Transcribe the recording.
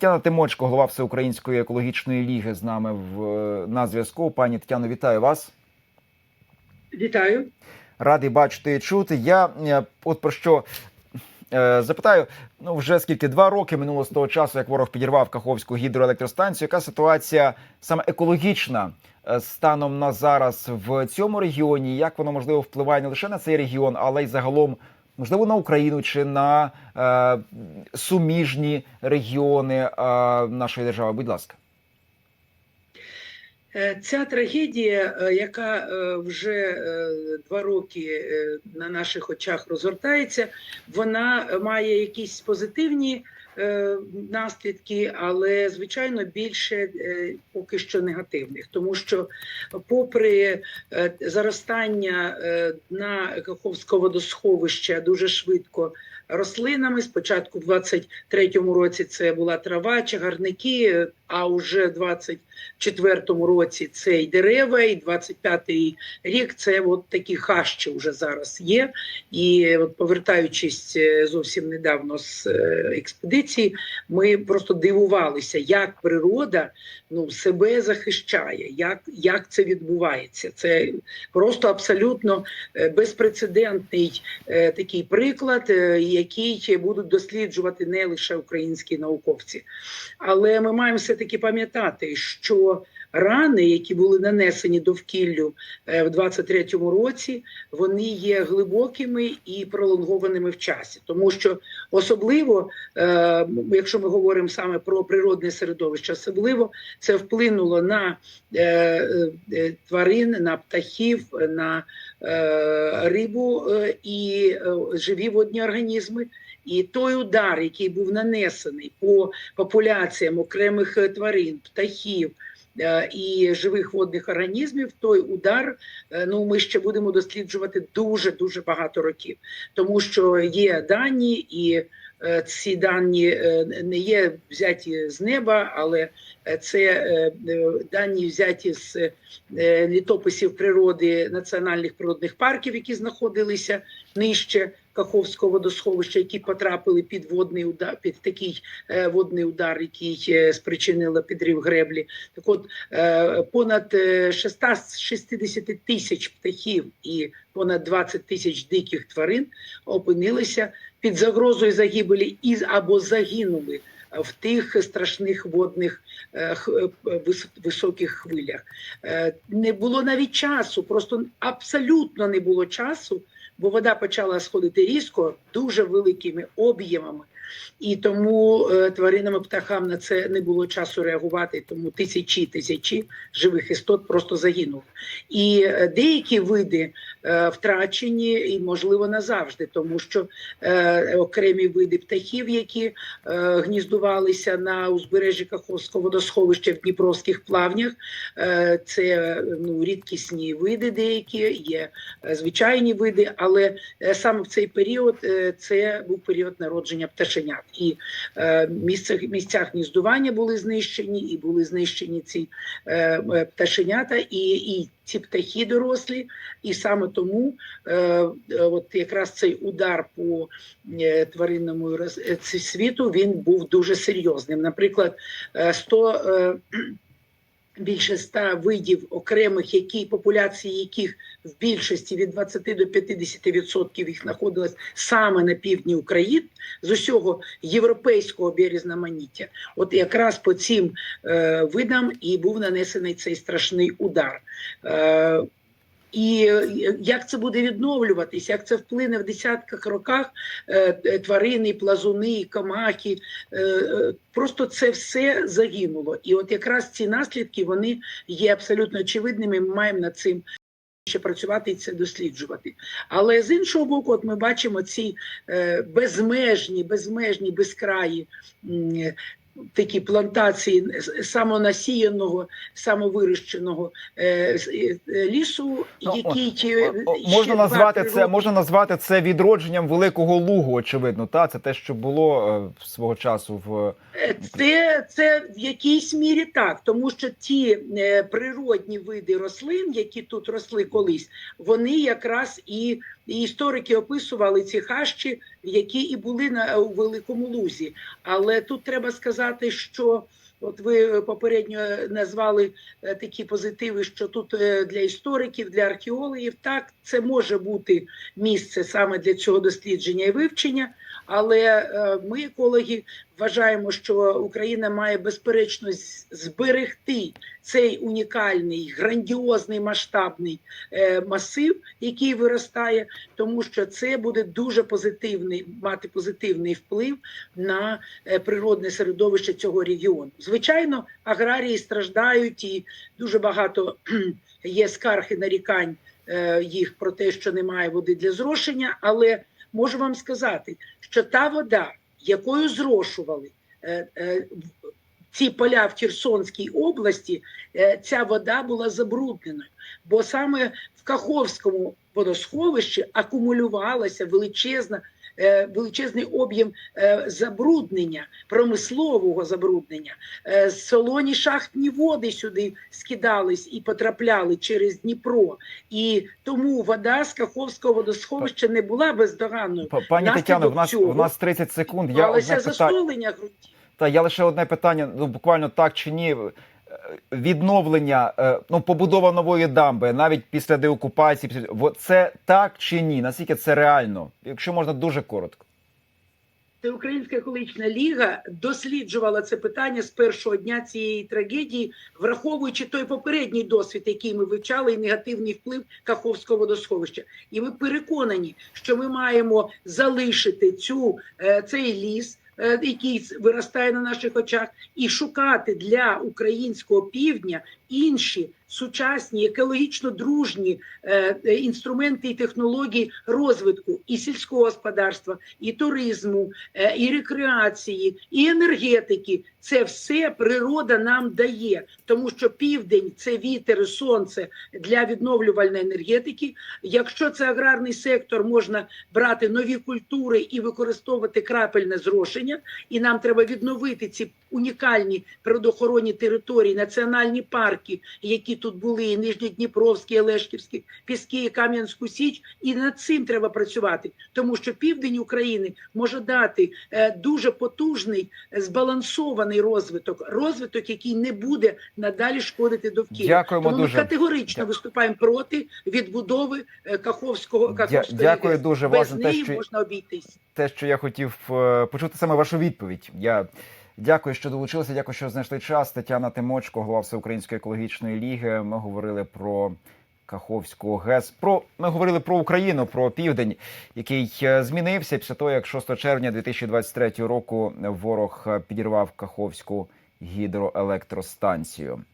Тетяна Тимочко, голова Всеукраїнської екологічної ліги, з нами в на зв'язку. Пані Тетяно, вітаю вас. Вітаю. Радий бачити і чути. Я е, от про що е, запитаю. Ну вже скільки два роки минуло з того часу, як ворог підірвав Каховську гідроелектростанцію. Яка ситуація саме екологічна е, станом на зараз в цьому регіоні? Як воно можливо впливає не лише на цей регіон, але й загалом можливо на Україну чи на е, суміжні регіони е, нашої держави? Будь ласка. Е, Ця трагедія, е, яка е, вже два роки на наших очах розгортається, вона має якісь позитивні наслідки, але звичайно більше е, поки що негативних, тому що, попри е, заростання на Каховського водосховища дуже швидко рослинами, спочатку в 23-му році це була трава, чагарники, а вже в 24-му році це й дерева, і 25-й рік це от такі хащі вже зараз є. І от повертаючись е, зовсім недавно з е, експедиції, ми просто дивувалися, як природа ну, себе захищає, як, як це відбувається. Це просто абсолютно е, безпрецедентний такий приклад, який будуть досліджувати не лише українські науковці. Але ми маємо все таки пам'ятати, що рани, які були нанесені довкіллю е, в 23-му році, вони є глибокими і пролонгованими в часі, тому що особливо, е, якщо ми говоримо саме про природне середовище, особливо це вплинуло на е, тварин, на птахів, на рибу і живі водні організми. І той удар, який був нанесений по популяціям окремих е, тварин, птахів е, і живих водних організмів, той удар е, ну ми ще будемо досліджувати дуже дуже багато років, тому що є дані, і ці дані не є взяті з неба, але це дані взяті з літописів природи національних природних парків, які знаходилися нижче Каховського водосховища, які потрапили під водний удар, під такий е, водний удар, який е, спричинила підрив греблі. Так от е, понад е, 660 тисяч птахів і понад 20 тисяч диких тварин опинилися під загрозою загибелі і або загинули в тих страшних водних високих хвилях. Не було навіть часу, просто абсолютно не було часу, бо вода почала сходити різко, дуже великими об'ємами. І тому е, тваринам і птахам на це не було часу реагувати, тому тисячі тисячі живих істот просто загинули. І е, деякі види е, втрачені і, можливо, назавжди, тому що окремі види птахів, які гніздувалися на узбережжі Каховського водосховища в Дніпровських плавнях, це ну, рідкісні види деякі, є звичайні види, але саме в цей період це був період народження пташенят. І е, місця, місця гніздування були знищені, і були знищені ці е, е, пташенята, і, і ці птахи дорослі. І саме тому е, е, от якраз цей удар по е, тваринному е, світу він був дуже серйозним. Наприклад, е, 100 е, більше ста видів окремих, які популяції яких в більшості від 20 до 50% їх знаходилось саме на півдні України з усього європейського бірізноманіття. От якраз по цим е, видам і був нанесений цей страшний удар. Е, і е, як це буде відновлюватись, як це вплине в десятках роках е, е, тварини, плазуни, комахи, е, просто це все загинуло. І от якраз ці наслідки вони є абсолютно очевидними. Ми маємо над цим ще працювати і це досліджувати. Але з іншого боку, от ми бачимо ці безмежні, безмежні, безкраї. Такі плантації самонасіяного, самовирощеного е, е, лісу, Ну, який Можна назвати це, природні- можна назвати це відродженням великого лугу. Очевидно, та це те, що було е, свого часу в Це, це в якійсь мірі так, тому що ті е, природні види рослин, які тут росли колись, вони якраз і, і історики описували ці хащі які і були на у великому лузі. Але тут треба сказати, що от ви попередньо назвали е, такі позитиви, що тут е, для істориків, для археологів, так це може бути місце саме для цього дослідження і вивчення. Але е, ми, екологи, вважаємо, що Україна має безперечно зберегти цей унікальний, грандіозний масштабний е, масив, який виростає, тому що це буде дуже позитивний мати позитивний вплив на е, природне середовище цього регіону. Звичайно, аграрії страждають і дуже багато є скарг і нарікань їх про те, що немає води для зрошення, але можу вам сказати, що та вода, якою зрошували е, е, ці поля в Херсонській області, е, ця вода була забрудненою. Бо саме в Каховському водосховищі акумулювалася величезна. Е, Величезний об'єм е, забруднення, промислового забруднення. Е, Солоні шахтні води сюди скидались і потрапляли через Дніпро. І тому вода з Каховського водосховища не була бездоганною. Пані Тетяно, в нас в нас 30 секунд. Я засолення ґрунтів. Та я лише одне питання, ну буквально так чи ні. Відновлення, е, ну побудова нової дамби навіть після деокупації, це так чи ні? Наскільки це реально? Якщо можна дуже коротко. Українська екологічна ліга досліджувала це питання з першого дня цієї трагедії, враховуючи той попередній досвід, який ми вивчали, і негативний вплив Каховського водосховища. І ми переконані, що ми маємо залишити цю е, цей ліс. Е, Який виростає на наших очах, і шукати для українського півдня інші сучасні екологічно дружні е, е, інструменти і технології розвитку і сільського господарства, і туризму, е, і рекреації, і енергетики. Це все природа нам дає, тому що південь це вітер, сонце для відновлювальної енергетики. Якщо це аграрний сектор, можна брати нові культури і використовувати крапельне зрошення. І нам треба відновити ці унікальні природоохоронні території, національні парки, які тут були, і Нижньодніпровські, і Олешківські, Піски, і Кам'янську Січ. І над цим треба працювати, тому що південь України може дати е, дуже потужний, збалансований розвиток, розвиток, який не буде надалі шкодити довкіллю. Дякуємо Тому дуже. ми категорично Дя- виступаємо проти відбудови е, Каховського Дя- Каховської дякую ГЕС. дуже, Без власне, те, що- можна обійтись. Те, що я хотів е, почути саме вашу відповідь. Я дякую, що долучилися. Дякую, що знайшли час. Тетяна Тимочко, голова Всеукраїнської екологічної ліги. Ми говорили про. Каховську ГЕС. Про ми говорили про Україну, про південь, який е, змінився після того, як 6 червня 2023 року ворог е, підірвав Каховську гідроелектростанцію.